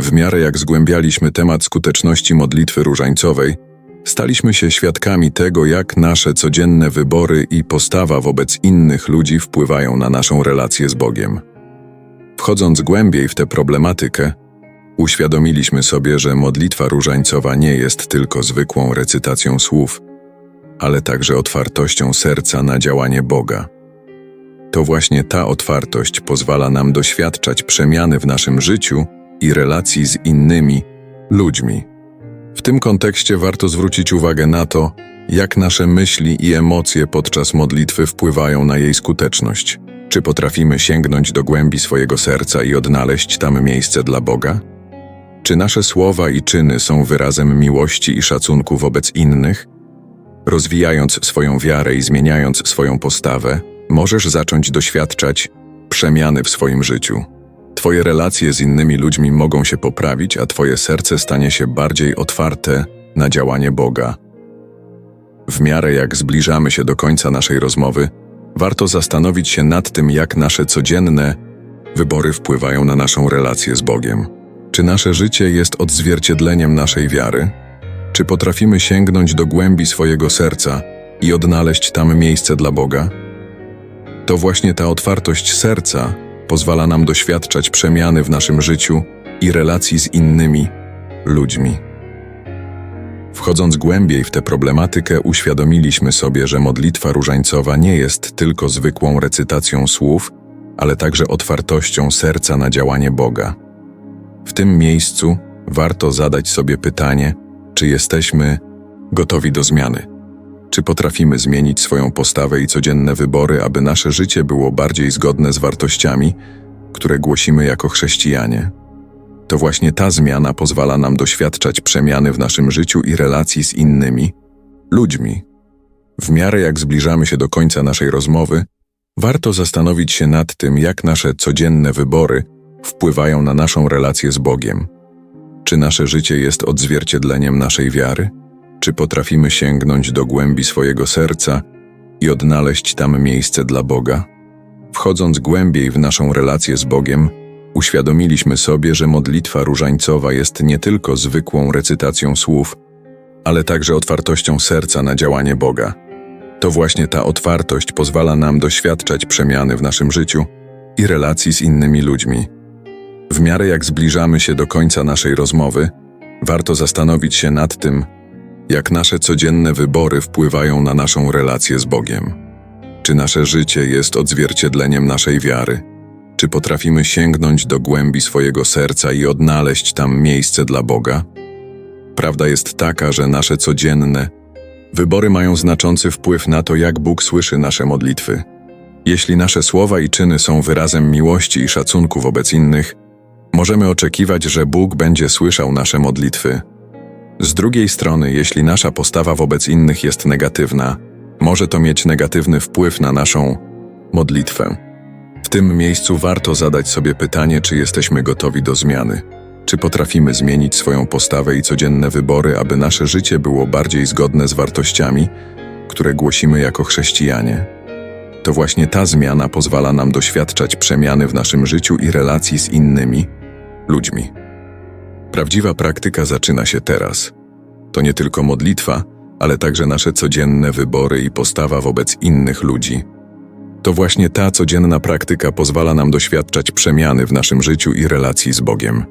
W miarę jak zgłębialiśmy temat skuteczności modlitwy różańcowej, staliśmy się świadkami tego, jak nasze codzienne wybory i postawa wobec innych ludzi wpływają na naszą relację z Bogiem. Wchodząc głębiej w tę problematykę, uświadomiliśmy sobie, że modlitwa różańcowa nie jest tylko zwykłą recytacją słów, ale także otwartością serca na działanie Boga. To właśnie ta otwartość pozwala nam doświadczać przemiany w naszym życiu i relacji z innymi ludźmi. W tym kontekście warto zwrócić uwagę na to, jak nasze myśli i emocje podczas modlitwy wpływają na jej skuteczność. Czy potrafimy sięgnąć do głębi swojego serca i odnaleźć tam miejsce dla Boga? Czy nasze słowa i czyny są wyrazem miłości i szacunku wobec innych? Rozwijając swoją wiarę i zmieniając swoją postawę, możesz zacząć doświadczać przemiany w swoim życiu. Twoje relacje z innymi ludźmi mogą się poprawić, a Twoje serce stanie się bardziej otwarte na działanie Boga. W miarę jak zbliżamy się do końca naszej rozmowy, warto zastanowić się nad tym, jak nasze codzienne wybory wpływają na naszą relację z Bogiem. Czy nasze życie jest odzwierciedleniem naszej wiary? Czy potrafimy sięgnąć do głębi swojego serca i odnaleźć tam miejsce dla Boga? To właśnie ta otwartość serca pozwala nam doświadczać przemiany w naszym życiu i relacji z innymi ludźmi. Wchodząc głębiej w tę problematykę, uświadomiliśmy sobie, że modlitwa różańcowa nie jest tylko zwykłą recytacją słów, ale także otwartością serca na działanie Boga. W tym miejscu warto zadać sobie pytanie, czy jesteśmy gotowi do zmiany. Czy potrafimy zmienić swoją postawę i codzienne wybory, aby nasze życie było bardziej zgodne z wartościami, które głosimy jako chrześcijanie? To właśnie ta zmiana pozwala nam doświadczać przemiany w naszym życiu i relacji z innymi ludźmi. W miarę jak zbliżamy się do końca naszej rozmowy, warto zastanowić się nad tym, jak nasze codzienne wybory wpływają na naszą relację z Bogiem. Czy nasze życie jest odzwierciedleniem naszej wiary? Czy potrafimy sięgnąć do głębi swojego serca i odnaleźć tam miejsce dla Boga? Wchodząc głębiej w naszą relację z Bogiem, uświadomiliśmy sobie, że modlitwa różańcowa jest nie tylko zwykłą recytacją słów, ale także otwartością serca na działanie Boga. To właśnie ta otwartość pozwala nam doświadczać przemiany w naszym życiu i relacji z innymi ludźmi. W miarę jak zbliżamy się do końca naszej rozmowy, warto zastanowić się nad tym, jak nasze codzienne wybory wpływają na naszą relację z Bogiem. Czy nasze życie jest odzwierciedleniem naszej wiary? Czy potrafimy sięgnąć do głębi swojego serca i odnaleźć tam miejsce dla Boga? Prawda jest taka, że nasze codzienne wybory mają znaczący wpływ na to, jak Bóg słyszy nasze modlitwy. Jeśli nasze słowa i czyny są wyrazem miłości i szacunku wobec innych, możemy oczekiwać, że Bóg będzie słyszał nasze modlitwy. Z drugiej strony, jeśli nasza postawa wobec innych jest negatywna, może to mieć negatywny wpływ na naszą modlitwę. W tym miejscu warto zadać sobie pytanie, czy jesteśmy gotowi do zmiany. Czy potrafimy zmienić swoją postawę i codzienne wybory, aby nasze życie było bardziej zgodne z wartościami, które głosimy jako chrześcijanie? To właśnie ta zmiana pozwala nam doświadczać przemiany w naszym życiu i relacji z innymi ludźmi. Prawdziwa praktyka zaczyna się teraz. To nie tylko modlitwa, ale także nasze codzienne wybory i postawa wobec innych ludzi. To właśnie ta codzienna praktyka pozwala nam doświadczać przemiany w naszym życiu i relacji z Bogiem.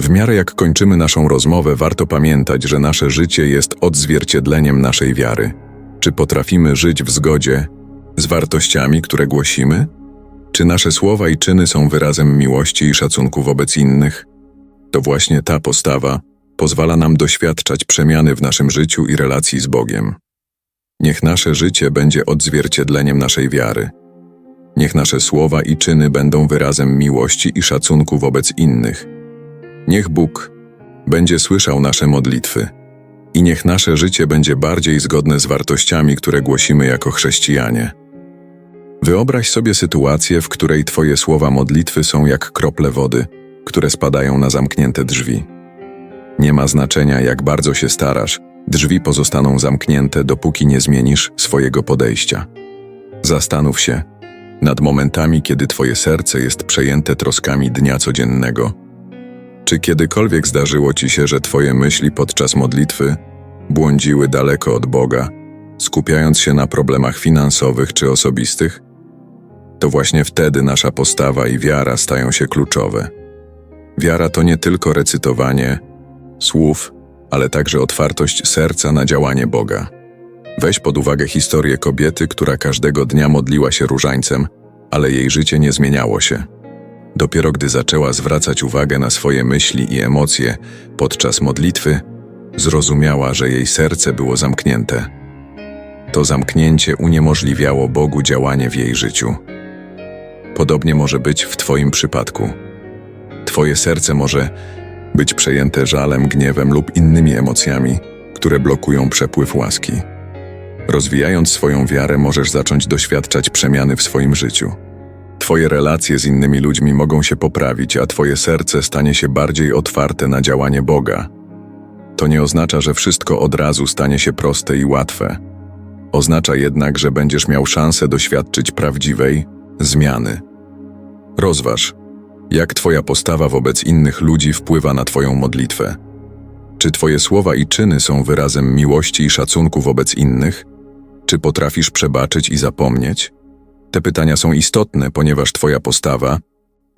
W miarę jak kończymy naszą rozmowę, warto pamiętać, że nasze życie jest odzwierciedleniem naszej wiary. Czy potrafimy żyć w zgodzie z wartościami, które głosimy? Czy nasze słowa i czyny są wyrazem miłości i szacunku wobec innych? To właśnie ta postawa pozwala nam doświadczać przemiany w naszym życiu i relacji z Bogiem. Niech nasze życie będzie odzwierciedleniem naszej wiary. Niech nasze słowa i czyny będą wyrazem miłości i szacunku wobec innych. Niech Bóg będzie słyszał nasze modlitwy i niech nasze życie będzie bardziej zgodne z wartościami, które głosimy jako chrześcijanie. Wyobraź sobie sytuację, w której Twoje słowa modlitwy są jak krople wody, które spadają na zamknięte drzwi. Nie ma znaczenia, jak bardzo się starasz, drzwi pozostaną zamknięte, dopóki nie zmienisz swojego podejścia. Zastanów się nad momentami, kiedy Twoje serce jest przejęte troskami dnia codziennego. Czy kiedykolwiek zdarzyło ci się, że twoje myśli podczas modlitwy błądziły daleko od Boga, skupiając się na problemach finansowych czy osobistych? To właśnie wtedy nasza postawa i wiara stają się kluczowe. Wiara to nie tylko recytowanie słów, ale także otwartość serca na działanie Boga. Weź pod uwagę historię kobiety, która każdego dnia modliła się różańcem, ale jej życie nie zmieniało się. Dopiero gdy zaczęła zwracać uwagę na swoje myśli i emocje podczas modlitwy, zrozumiała, że jej serce było zamknięte. To zamknięcie uniemożliwiało Bogu działanie w jej życiu. Podobnie może być w Twoim przypadku. Twoje serce może być przejęte żalem, gniewem lub innymi emocjami, które blokują przepływ łaski. Rozwijając swoją wiarę, możesz zacząć doświadczać przemiany w swoim życiu. Twoje relacje z innymi ludźmi mogą się poprawić, a Twoje serce stanie się bardziej otwarte na działanie Boga. To nie oznacza, że wszystko od razu stanie się proste i łatwe. Oznacza jednak, że będziesz miał szansę doświadczyć prawdziwej zmiany. Rozważ, jak Twoja postawa wobec innych ludzi wpływa na Twoją modlitwę. Czy Twoje słowa i czyny są wyrazem miłości i szacunku wobec innych? Czy potrafisz przebaczyć i zapomnieć? Te pytania są istotne, ponieważ Twoja postawa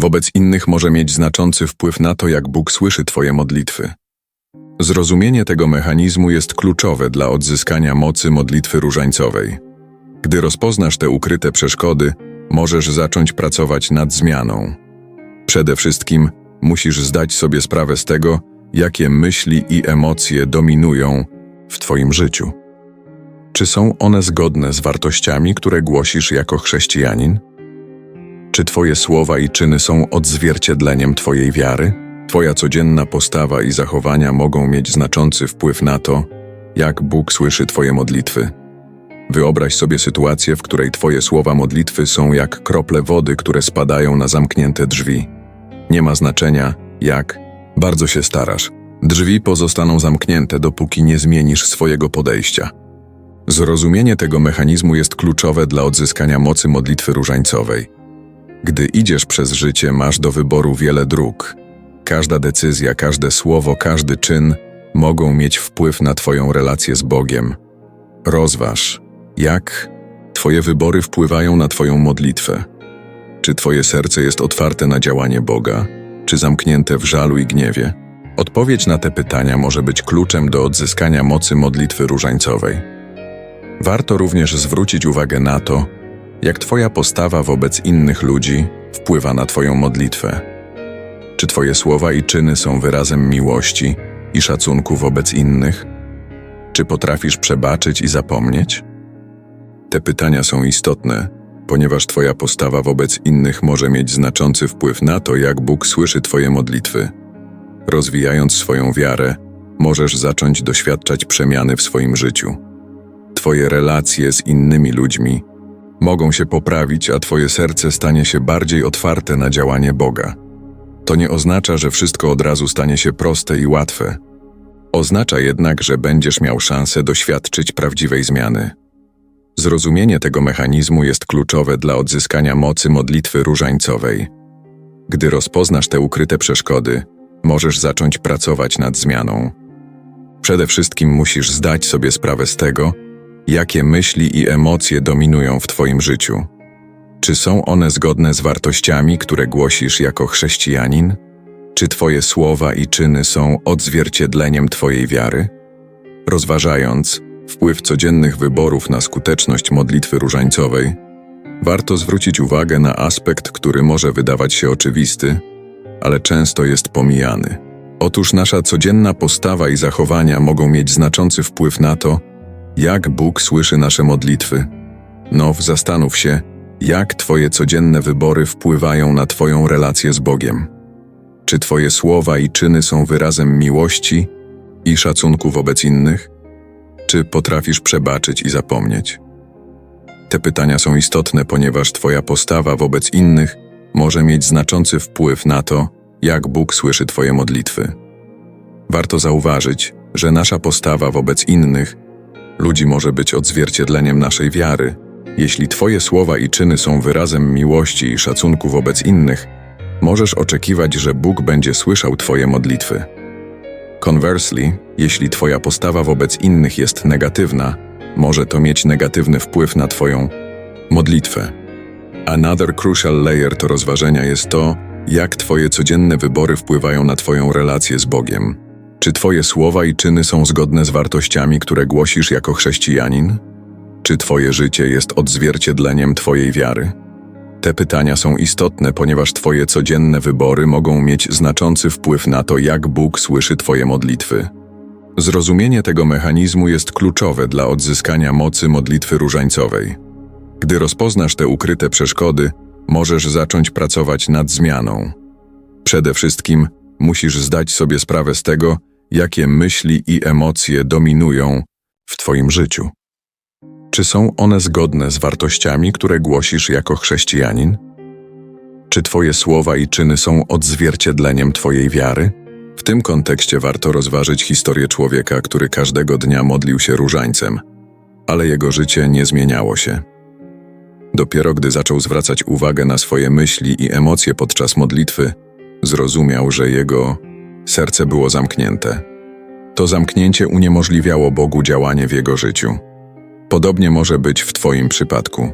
wobec innych może mieć znaczący wpływ na to, jak Bóg słyszy Twoje modlitwy. Zrozumienie tego mechanizmu jest kluczowe dla odzyskania mocy modlitwy różańcowej. Gdy rozpoznasz te ukryte przeszkody, możesz zacząć pracować nad zmianą. Przede wszystkim musisz zdać sobie sprawę z tego, jakie myśli i emocje dominują w Twoim życiu. Czy są one zgodne z wartościami, które głosisz jako chrześcijanin? Czy Twoje słowa i czyny są odzwierciedleniem Twojej wiary? Twoja codzienna postawa i zachowania mogą mieć znaczący wpływ na to, jak Bóg słyszy Twoje modlitwy. Wyobraź sobie sytuację, w której Twoje słowa modlitwy są jak krople wody, które spadają na zamknięte drzwi. Nie ma znaczenia, jak bardzo się starasz. Drzwi pozostaną zamknięte, dopóki nie zmienisz swojego podejścia. Zrozumienie tego mechanizmu jest kluczowe dla odzyskania mocy modlitwy różańcowej. Gdy idziesz przez życie, masz do wyboru wiele dróg. Każda decyzja, każde słowo, każdy czyn mogą mieć wpływ na Twoją relację z Bogiem. Rozważ, jak Twoje wybory wpływają na Twoją modlitwę. Czy Twoje serce jest otwarte na działanie Boga, czy zamknięte w żalu i gniewie? Odpowiedź na te pytania może być kluczem do odzyskania mocy modlitwy różańcowej. Warto również zwrócić uwagę na to, jak Twoja postawa wobec innych ludzi wpływa na Twoją modlitwę. Czy Twoje słowa i czyny są wyrazem miłości i szacunku wobec innych? Czy potrafisz przebaczyć i zapomnieć? Te pytania są istotne, ponieważ Twoja postawa wobec innych może mieć znaczący wpływ na to, jak Bóg słyszy Twoje modlitwy. Rozwijając swoją wiarę, możesz zacząć doświadczać przemiany w swoim życiu. Twoje relacje z innymi ludźmi mogą się poprawić, a Twoje serce stanie się bardziej otwarte na działanie Boga. To nie oznacza, że wszystko od razu stanie się proste i łatwe. Oznacza jednak, że będziesz miał szansę doświadczyć prawdziwej zmiany. Zrozumienie tego mechanizmu jest kluczowe dla odzyskania mocy modlitwy różańcowej. Gdy rozpoznasz te ukryte przeszkody, możesz zacząć pracować nad zmianą. Przede wszystkim musisz zdać sobie sprawę z tego, jakie myśli i emocje dominują w Twoim życiu. Czy są one zgodne z wartościami, które głosisz jako chrześcijanin? Czy Twoje słowa i czyny są odzwierciedleniem Twojej wiary? Rozważając, wpływ codziennych wyborów na skuteczność modlitwy różańcowej, warto zwrócić uwagę na aspekt, który może wydawać się oczywisty, ale często jest pomijany. Otóż nasza codzienna postawa i zachowania mogą mieć znaczący wpływ na to, jak Bóg słyszy nasze modlitwy. Now, zastanów się, jak Twoje codzienne wybory wpływają na Twoją relację z Bogiem. Czy Twoje słowa i czyny są wyrazem miłości i szacunku wobec innych? Czy potrafisz przebaczyć i zapomnieć? Te pytania są istotne, ponieważ Twoja postawa wobec innych może mieć znaczący wpływ na to, jak Bóg słyszy Twoje modlitwy. Warto zauważyć, że nasza postawa wobec innych ludzi może być odzwierciedleniem naszej wiary. Jeśli Twoje słowa i czyny są wyrazem miłości i szacunku wobec innych, możesz oczekiwać, że Bóg będzie słyszał Twoje modlitwy. Conversely, jeśli Twoja postawa wobec innych jest negatywna, może to mieć negatywny wpływ na Twoją modlitwę. Another crucial layer to rozważenia jest to, jak Twoje codzienne wybory wpływają na Twoją relację z Bogiem. Czy Twoje słowa i czyny są zgodne z wartościami, które głosisz jako chrześcijanin? Czy Twoje życie jest odzwierciedleniem Twojej wiary? Te pytania są istotne, ponieważ Twoje codzienne wybory mogą mieć znaczący wpływ na to, jak Bóg słyszy Twoje modlitwy. Zrozumienie tego mechanizmu jest kluczowe dla odzyskania mocy modlitwy różańcowej. Gdy rozpoznasz te ukryte przeszkody, możesz zacząć pracować nad zmianą. Przede wszystkim musisz zdać sobie sprawę z tego, jakie myśli i emocje dominują w Twoim życiu. Czy są one zgodne z wartościami, które głosisz jako chrześcijanin? Czy Twoje słowa i czyny są odzwierciedleniem Twojej wiary? W tym kontekście warto rozważyć historię człowieka, który każdego dnia modlił się różańcem, ale jego życie nie zmieniało się. Dopiero gdy zaczął zwracać uwagę na swoje myśli i emocje podczas modlitwy, zrozumiał, że jego serce było zamknięte. To zamknięcie uniemożliwiało Bogu działanie w jego życiu. Podobnie może być w Twoim przypadku.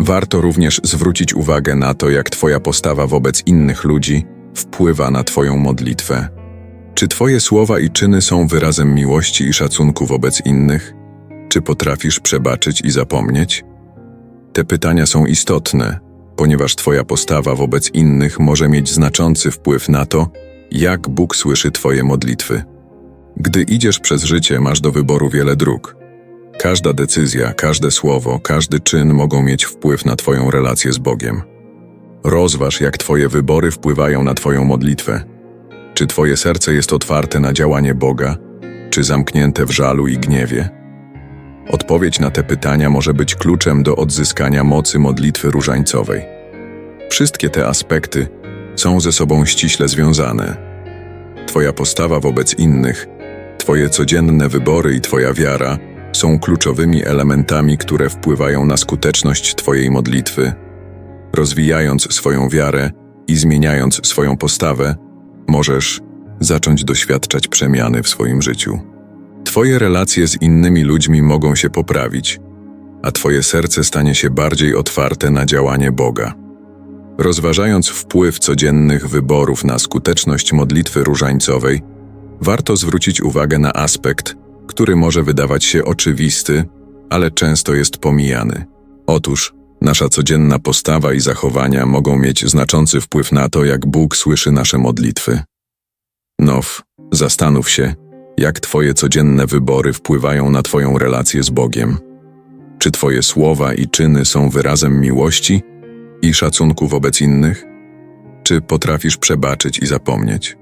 Warto również zwrócić uwagę na to, jak Twoja postawa wobec innych ludzi wpływa na Twoją modlitwę. Czy Twoje słowa i czyny są wyrazem miłości i szacunku wobec innych? Czy potrafisz przebaczyć i zapomnieć? Te pytania są istotne, ponieważ Twoja postawa wobec innych może mieć znaczący wpływ na to, jak Bóg słyszy Twoje modlitwy. Gdy idziesz przez życie, masz do wyboru wiele dróg. Każda decyzja, każde słowo, każdy czyn mogą mieć wpływ na Twoją relację z Bogiem. Rozważ, jak Twoje wybory wpływają na Twoją modlitwę. Czy Twoje serce jest otwarte na działanie Boga, czy zamknięte w żalu i gniewie? Odpowiedź na te pytania może być kluczem do odzyskania mocy modlitwy różańcowej. Wszystkie te aspekty są ze sobą ściśle związane. Twoja postawa wobec innych, Twoje codzienne wybory i Twoja wiara są kluczowymi elementami, które wpływają na skuteczność Twojej modlitwy. Rozwijając swoją wiarę i zmieniając swoją postawę, możesz zacząć doświadczać przemiany w swoim życiu. Twoje relacje z innymi ludźmi mogą się poprawić, a Twoje serce stanie się bardziej otwarte na działanie Boga. Rozważając wpływ codziennych wyborów na skuteczność modlitwy różańcowej, warto zwrócić uwagę na aspekt, który może wydawać się oczywisty, ale często jest pomijany. Otóż, nasza codzienna postawa i zachowania mogą mieć znaczący wpływ na to, jak Bóg słyszy nasze modlitwy. Now, zastanów się, jak Twoje codzienne wybory wpływają na Twoją relację z Bogiem. Czy Twoje słowa i czyny są wyrazem miłości i szacunku wobec innych? Czy potrafisz przebaczyć i zapomnieć?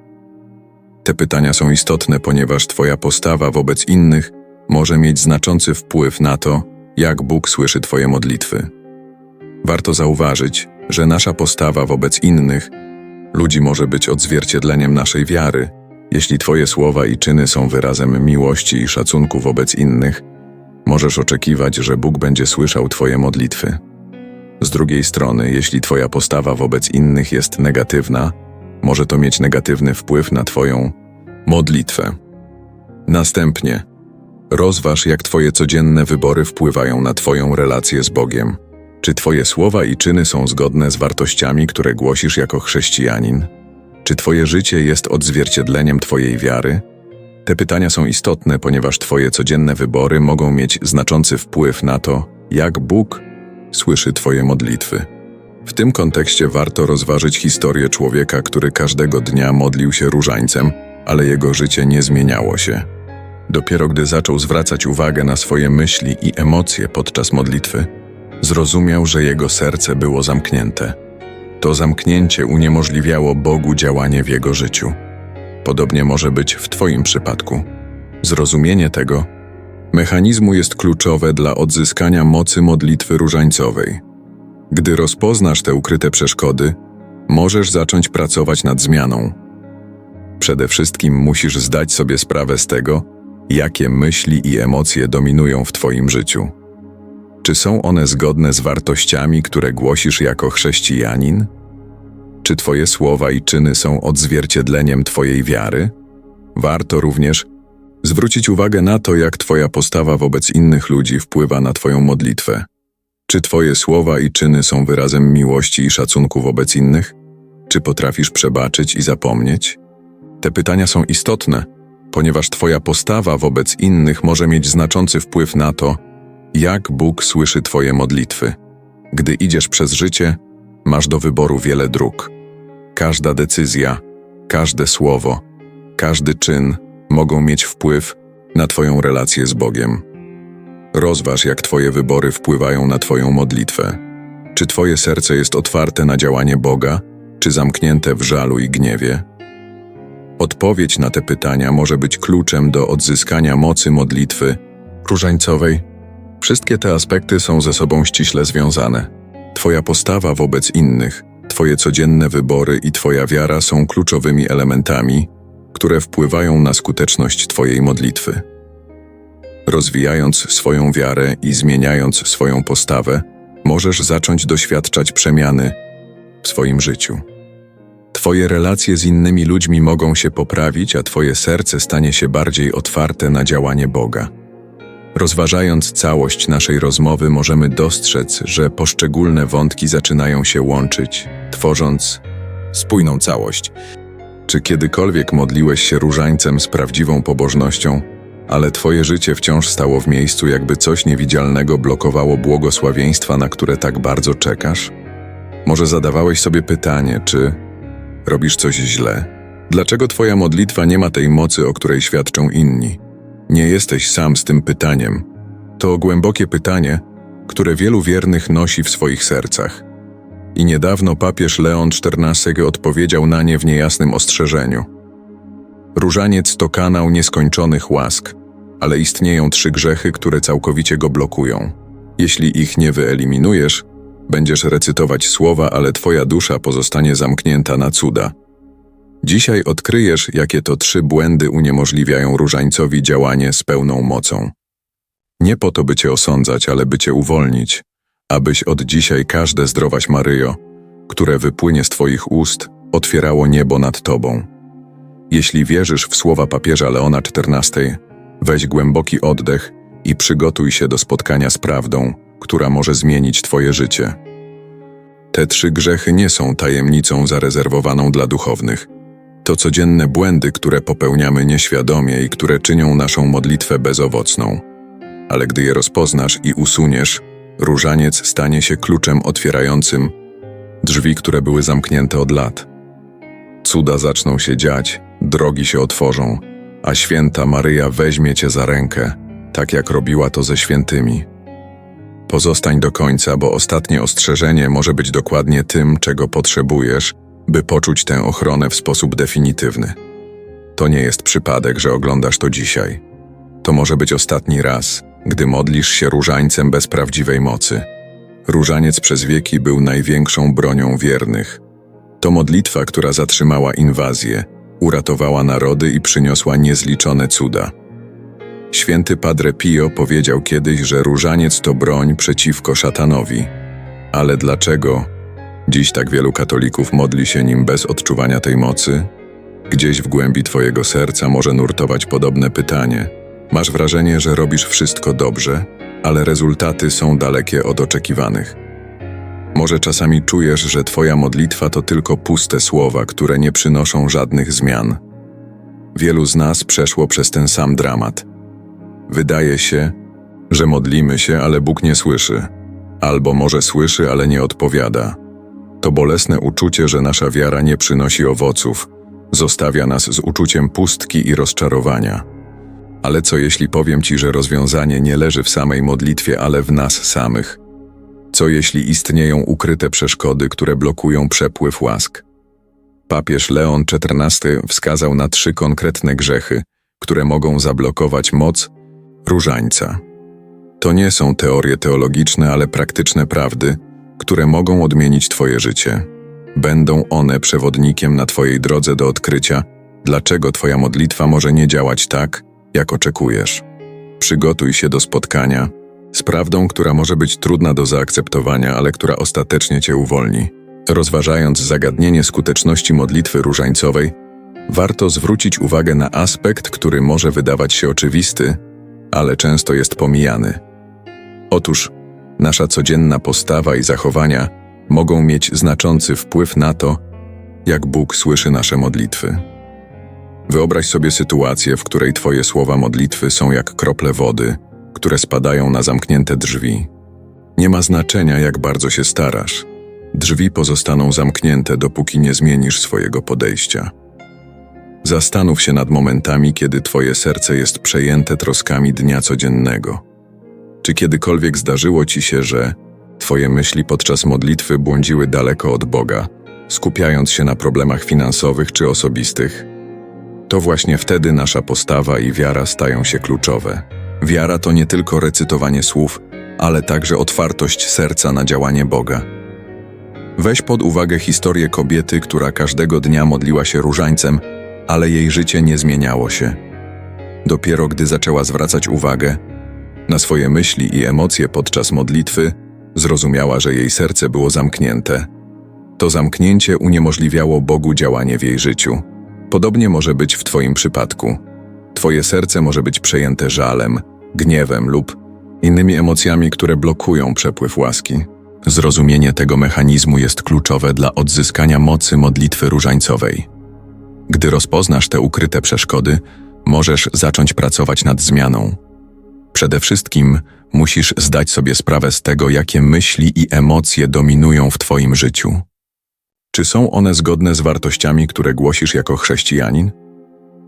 Te pytania są istotne, ponieważ Twoja postawa wobec innych może mieć znaczący wpływ na to, jak Bóg słyszy Twoje modlitwy. Warto zauważyć, że nasza postawa wobec innych ludzi może być odzwierciedleniem naszej wiary. Jeśli Twoje słowa i czyny są wyrazem miłości i szacunku wobec innych, możesz oczekiwać, że Bóg będzie słyszał Twoje modlitwy. Z drugiej strony, jeśli Twoja postawa wobec innych jest negatywna, może to mieć negatywny wpływ na Twoją modlitwę. Następnie, rozważ, jak Twoje codzienne wybory wpływają na Twoją relację z Bogiem. Czy Twoje słowa i czyny są zgodne z wartościami, które głosisz jako chrześcijanin? Czy Twoje życie jest odzwierciedleniem Twojej wiary? Te pytania są istotne, ponieważ Twoje codzienne wybory mogą mieć znaczący wpływ na to, jak Bóg słyszy Twoje modlitwy. W tym kontekście warto rozważyć historię człowieka, który każdego dnia modlił się różańcem, ale jego życie nie zmieniało się. Dopiero gdy zaczął zwracać uwagę na swoje myśli i emocje podczas modlitwy, zrozumiał, że jego serce było zamknięte. To zamknięcie uniemożliwiało Bogu działanie w jego życiu. Podobnie może być w Twoim przypadku. Zrozumienie tego mechanizmu jest kluczowe dla odzyskania mocy modlitwy różańcowej. Gdy rozpoznasz te ukryte przeszkody, możesz zacząć pracować nad zmianą. Przede wszystkim musisz zdać sobie sprawę z tego, jakie myśli i emocje dominują w Twoim życiu. Czy są one zgodne z wartościami, które głosisz jako chrześcijanin? Czy Twoje słowa i czyny są odzwierciedleniem Twojej wiary? Warto również zwrócić uwagę na to, jak Twoja postawa wobec innych ludzi wpływa na Twoją modlitwę. Czy Twoje słowa i czyny są wyrazem miłości i szacunku wobec innych? Czy potrafisz przebaczyć i zapomnieć? Te pytania są istotne, ponieważ Twoja postawa wobec innych może mieć znaczący wpływ na to, jak Bóg słyszy Twoje modlitwy. Gdy idziesz przez życie, masz do wyboru wiele dróg. Każda decyzja, każde słowo, każdy czyn mogą mieć wpływ na Twoją relację z Bogiem. Rozważ, jak Twoje wybory wpływają na Twoją modlitwę. Czy Twoje serce jest otwarte na działanie Boga, czy zamknięte w żalu i gniewie? Odpowiedź na te pytania może być kluczem do odzyskania mocy modlitwy różańcowej. Wszystkie te aspekty są ze sobą ściśle związane. Twoja postawa wobec innych, Twoje codzienne wybory i Twoja wiara są kluczowymi elementami, które wpływają na skuteczność Twojej modlitwy. Rozwijając swoją wiarę i zmieniając swoją postawę, możesz zacząć doświadczać przemiany w swoim życiu. Twoje relacje z innymi ludźmi mogą się poprawić, a Twoje serce stanie się bardziej otwarte na działanie Boga. Rozważając całość naszej rozmowy, możemy dostrzec, że poszczególne wątki zaczynają się łączyć, tworząc spójną całość. Czy kiedykolwiek modliłeś się różańcem z prawdziwą pobożnością, ale Twoje życie wciąż stało w miejscu, jakby coś niewidzialnego blokowało błogosławieństwa, na które tak bardzo czekasz? Może zadawałeś sobie pytanie, czy robisz coś źle? Dlaczego Twoja modlitwa nie ma tej mocy, o której świadczą inni? Nie jesteś sam z tym pytaniem. To głębokie pytanie, które wielu wiernych nosi w swoich sercach. I niedawno papież Leon XIV odpowiedział na nie w niejasnym ostrzeżeniu. Różaniec to kanał nieskończonych łask, ale istnieją trzy grzechy, które całkowicie go blokują. Jeśli ich nie wyeliminujesz, będziesz recytować słowa, ale twoja dusza pozostanie zamknięta na cuda. Dzisiaj odkryjesz, jakie to trzy błędy uniemożliwiają różańcowi działanie z pełną mocą. Nie po to, by cię osądzać, ale by cię uwolnić, abyś od dzisiaj każde zdrowaś Maryjo, które wypłynie z twoich ust, otwierało niebo nad tobą. Jeśli wierzysz w słowa papieża Leona XIV, weź głęboki oddech i przygotuj się do spotkania z prawdą, która może zmienić twoje życie. Te trzy grzechy nie są tajemnicą zarezerwowaną dla duchownych. To codzienne błędy, które popełniamy nieświadomie i które czynią naszą modlitwę bezowocną. Ale gdy je rozpoznasz i usuniesz, różaniec stanie się kluczem otwierającym drzwi, które były zamknięte od lat. Cuda zaczną się dziać, drogi się otworzą, a święta Maryja weźmie cię za rękę, tak jak robiła to ze świętymi. Pozostań do końca, bo ostatnie ostrzeżenie może być dokładnie tym, czego potrzebujesz, by poczuć tę ochronę w sposób definitywny. To nie jest przypadek, że oglądasz to dzisiaj. To może być ostatni raz, gdy modlisz się różańcem bez prawdziwej mocy. Różaniec przez wieki był największą bronią wiernych. To modlitwa, która zatrzymała inwazję, uratowała narody i przyniosła niezliczone cuda. Święty Padre Pio powiedział kiedyś, że różaniec to broń przeciwko szatanowi. Ale dlaczego dziś tak wielu katolików modli się nim bez odczuwania tej mocy? Gdzieś w głębi Twojego serca może nurtować podobne pytanie. Masz wrażenie, że robisz wszystko dobrze, ale rezultaty są dalekie od oczekiwanych. Może czasami czujesz, że Twoja modlitwa to tylko puste słowa, które nie przynoszą żadnych zmian. Wielu z nas przeszło przez ten sam dramat. Wydaje się, że modlimy się, ale Bóg nie słyszy, albo może słyszy, ale nie odpowiada. To bolesne uczucie, że nasza wiara nie przynosi owoców, zostawia nas z uczuciem pustki i rozczarowania. Ale co jeśli powiem Ci, że rozwiązanie nie leży w samej modlitwie, ale w nas samych? Co jeśli istnieją ukryte przeszkody, które blokują przepływ łask? Papież Leon XIV wskazał na trzy konkretne grzechy, które mogą zablokować moc różańca. To nie są teorie teologiczne, ale praktyczne prawdy, które mogą odmienić Twoje życie. Będą one przewodnikiem na Twojej drodze do odkrycia, dlaczego Twoja modlitwa może nie działać tak, jak oczekujesz. Przygotuj się do spotkania z prawdą, która może być trudna do zaakceptowania, ale która ostatecznie Cię uwolni. Rozważając zagadnienie skuteczności modlitwy różańcowej, warto zwrócić uwagę na aspekt, który może wydawać się oczywisty, ale często jest pomijany. Otóż nasza codzienna postawa i zachowania mogą mieć znaczący wpływ na to, jak Bóg słyszy nasze modlitwy. Wyobraź sobie sytuację, w której Twoje słowa modlitwy są jak krople wody, które spadają na zamknięte drzwi. Nie ma znaczenia, jak bardzo się starasz. Drzwi pozostaną zamknięte, dopóki nie zmienisz swojego podejścia. Zastanów się nad momentami, kiedy Twoje serce jest przejęte troskami dnia codziennego. Czy kiedykolwiek zdarzyło Ci się, że Twoje myśli podczas modlitwy błądziły daleko od Boga, skupiając się na problemach finansowych czy osobistych? To właśnie wtedy nasza postawa i wiara stają się kluczowe. Wiara to nie tylko recytowanie słów, ale także otwartość serca na działanie Boga. Weź pod uwagę historię kobiety, która każdego dnia modliła się różańcem, ale jej życie nie zmieniało się. Dopiero gdy zaczęła zwracać uwagę na swoje myśli i emocje podczas modlitwy, zrozumiała, że jej serce było zamknięte. To zamknięcie uniemożliwiało Bogu działanie w jej życiu. Podobnie może być w Twoim przypadku. Twoje serce może być przejęte żalem, gniewem lub innymi emocjami, które blokują przepływ łaski. Zrozumienie tego mechanizmu jest kluczowe dla odzyskania mocy modlitwy różańcowej. Gdy rozpoznasz te ukryte przeszkody, możesz zacząć pracować nad zmianą. Przede wszystkim musisz zdać sobie sprawę z tego, jakie myśli i emocje dominują w Twoim życiu. Czy są one zgodne z wartościami, które głosisz jako chrześcijanin?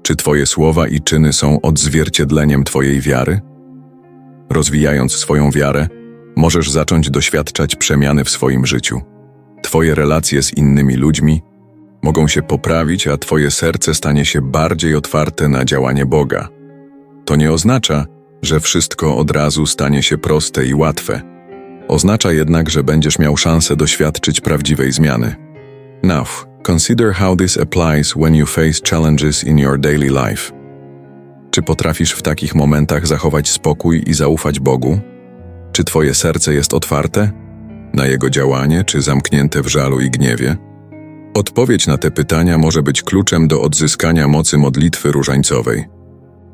Czy Twoje słowa i czyny są odzwierciedleniem Twojej wiary? Rozwijając swoją wiarę, możesz zacząć doświadczać przemiany w swoim życiu. Twoje relacje z innymi ludźmi mogą się poprawić, a Twoje serce stanie się bardziej otwarte na działanie Boga. To nie oznacza, że wszystko od razu stanie się proste i łatwe. Oznacza jednak, że będziesz miał szansę doświadczyć prawdziwej zmiany. Now, consider how this applies when you face challenges in your daily life. Czy potrafisz w takich momentach zachować spokój i zaufać Bogu? Czy Twoje serce jest otwarte na Jego działanie, czy zamknięte w żalu i gniewie? Odpowiedź na te pytania może być kluczem do odzyskania mocy modlitwy różańcowej.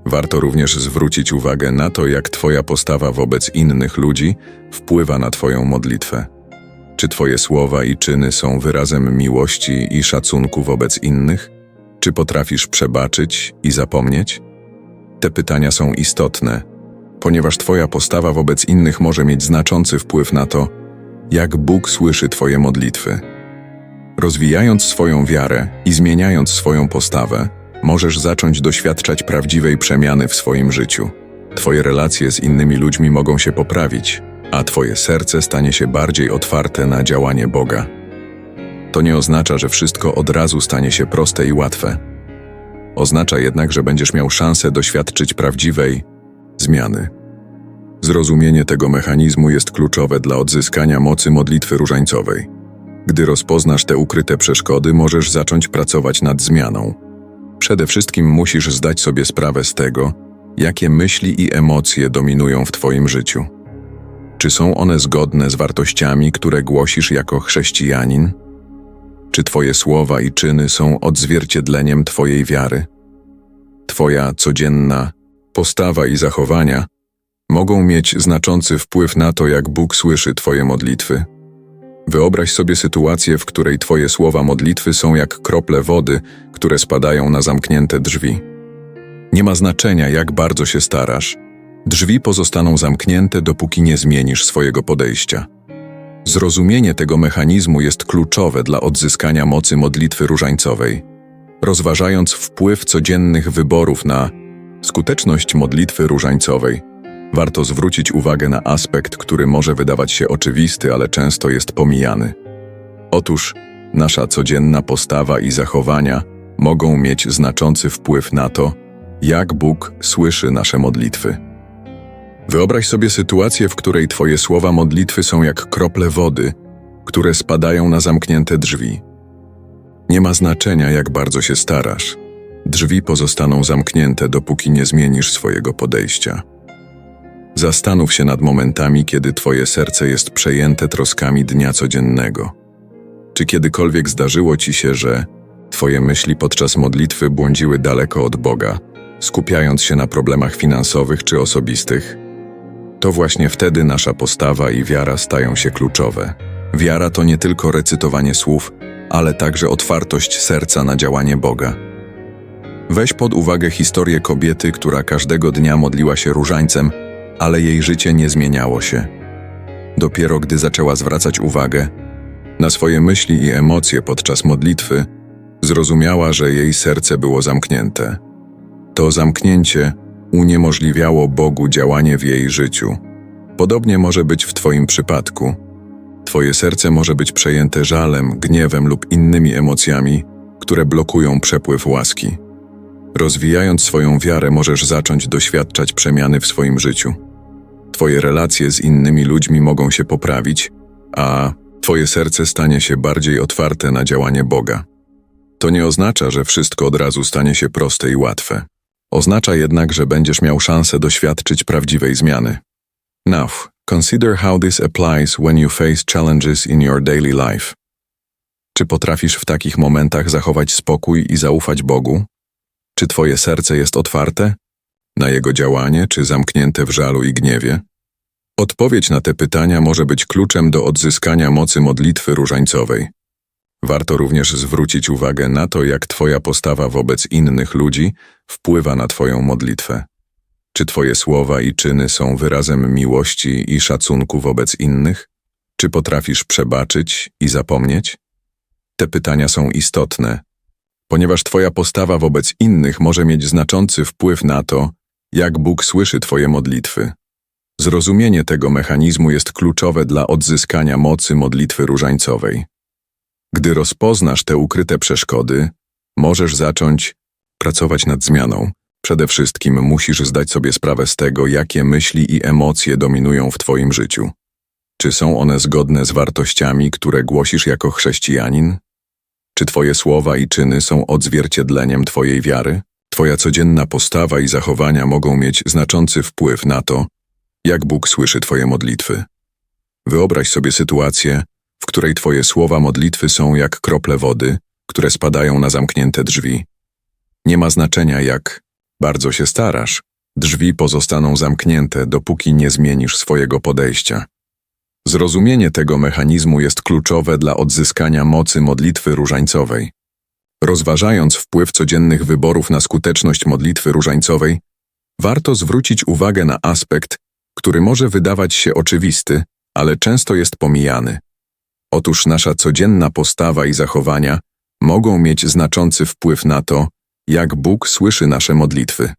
Warto również zwrócić uwagę na to, jak Twoja postawa wobec innych ludzi wpływa na Twoją modlitwę. Czy Twoje słowa i czyny są wyrazem miłości i szacunku wobec innych? Czy potrafisz przebaczyć i zapomnieć? Te pytania są istotne, ponieważ Twoja postawa wobec innych może mieć znaczący wpływ na to, jak Bóg słyszy Twoje modlitwy. Rozwijając swoją wiarę i zmieniając swoją postawę, możesz zacząć doświadczać prawdziwej przemiany w swoim życiu. Twoje relacje z innymi ludźmi mogą się poprawić, a Twoje serce stanie się bardziej otwarte na działanie Boga. To nie oznacza, że wszystko od razu stanie się proste i łatwe. Oznacza jednak, że będziesz miał szansę doświadczyć prawdziwej zmiany. Zrozumienie tego mechanizmu jest kluczowe dla odzyskania mocy modlitwy różańcowej. Gdy rozpoznasz te ukryte przeszkody, możesz zacząć pracować nad zmianą. Przede wszystkim musisz zdać sobie sprawę z tego, jakie myśli i emocje dominują w Twoim życiu. Czy są one zgodne z wartościami, które głosisz jako chrześcijanin? Czy Twoje słowa i czyny są odzwierciedleniem Twojej wiary? Twoja codzienna postawa i zachowania mogą mieć znaczący wpływ na to, jak Bóg słyszy Twoje modlitwy. Wyobraź sobie sytuację, w której Twoje słowa modlitwy są jak krople wody, które spadają na zamknięte drzwi. Nie ma znaczenia, jak bardzo się starasz. Drzwi pozostaną zamknięte, dopóki nie zmienisz swojego podejścia. Zrozumienie tego mechanizmu jest kluczowe dla odzyskania mocy modlitwy różańcowej. Rozważając wpływ codziennych wyborów na skuteczność modlitwy różańcowej, warto zwrócić uwagę na aspekt, który może wydawać się oczywisty, ale często jest pomijany. Otóż nasza codzienna postawa i zachowania mogą mieć znaczący wpływ na to, jak Bóg słyszy nasze modlitwy. Wyobraź sobie sytuację, w której Twoje słowa modlitwy są jak krople wody, które spadają na zamknięte drzwi. Nie ma znaczenia, jak bardzo się starasz. Drzwi pozostaną zamknięte, dopóki nie zmienisz swojego podejścia. Zastanów się nad momentami, kiedy Twoje serce jest przejęte troskami dnia codziennego. Czy kiedykolwiek zdarzyło ci się, że twoje myśli podczas modlitwy błądziły daleko od Boga, skupiając się na problemach finansowych czy osobistych? To właśnie wtedy nasza postawa i wiara stają się kluczowe. Wiara to nie tylko recytowanie słów, ale także otwartość serca na działanie Boga. Weź pod uwagę historię kobiety, która każdego dnia modliła się różańcem, ale jej życie nie zmieniało się. Dopiero gdy zaczęła zwracać uwagę na swoje myśli i emocje podczas modlitwy, zrozumiała, że jej serce było zamknięte. To zamknięcie uniemożliwiało Bogu działanie w jej życiu. Podobnie może być w Twoim przypadku. Twoje serce może być przejęte żalem, gniewem lub innymi emocjami, które blokują przepływ łaski. Rozwijając swoją wiarę, możesz zacząć doświadczać przemiany w swoim życiu. Twoje relacje z innymi ludźmi mogą się poprawić, a Twoje serce stanie się bardziej otwarte na działanie Boga. To nie oznacza, że wszystko od razu stanie się proste i łatwe. Oznacza jednak, że będziesz miał szansę doświadczyć prawdziwej zmiany. Now, consider how this applies when you face challenges in your daily life. Czy potrafisz w takich momentach zachować spokój i zaufać Bogu? Czy Twoje serce jest otwarte na Jego działanie, czy zamknięte w żalu i gniewie? Odpowiedź na te pytania może być kluczem do odzyskania mocy modlitwy różańcowej. Warto również zwrócić uwagę na to, jak Twoja postawa wobec innych ludzi wpływa na Twoją modlitwę. Czy Twoje słowa i czyny są wyrazem miłości i szacunku wobec innych? Czy potrafisz przebaczyć i zapomnieć? Te pytania są istotne, ponieważ Twoja postawa wobec innych może mieć znaczący wpływ na to, jak Bóg słyszy Twoje modlitwy. Zrozumienie tego mechanizmu jest kluczowe dla odzyskania mocy modlitwy różańcowej. Gdy rozpoznasz te ukryte przeszkody, możesz zacząć pracować nad zmianą. Przede wszystkim musisz zdać sobie sprawę z tego, jakie myśli i emocje dominują w Twoim życiu. Czy są one zgodne z wartościami, które głosisz jako chrześcijanin? Czy Twoje słowa i czyny są odzwierciedleniem Twojej wiary? Twoja codzienna postawa i zachowania mogą mieć znaczący wpływ na to, jak Bóg słyszy Twoje modlitwy. Wyobraź sobie sytuację, której Twoje słowa modlitwy są jak krople wody, które spadają na zamknięte drzwi. Nie ma znaczenia, jak bardzo się starasz, drzwi pozostaną zamknięte, dopóki nie zmienisz swojego podejścia. Zrozumienie tego mechanizmu jest kluczowe dla odzyskania mocy modlitwy różańcowej. Rozważając wpływ codziennych wyborów na skuteczność modlitwy różańcowej, warto zwrócić uwagę na aspekt, który może wydawać się oczywisty, ale często jest pomijany. Otóż nasza codzienna postawa i zachowania mogą mieć znaczący wpływ na to, jak Bóg słyszy nasze modlitwy.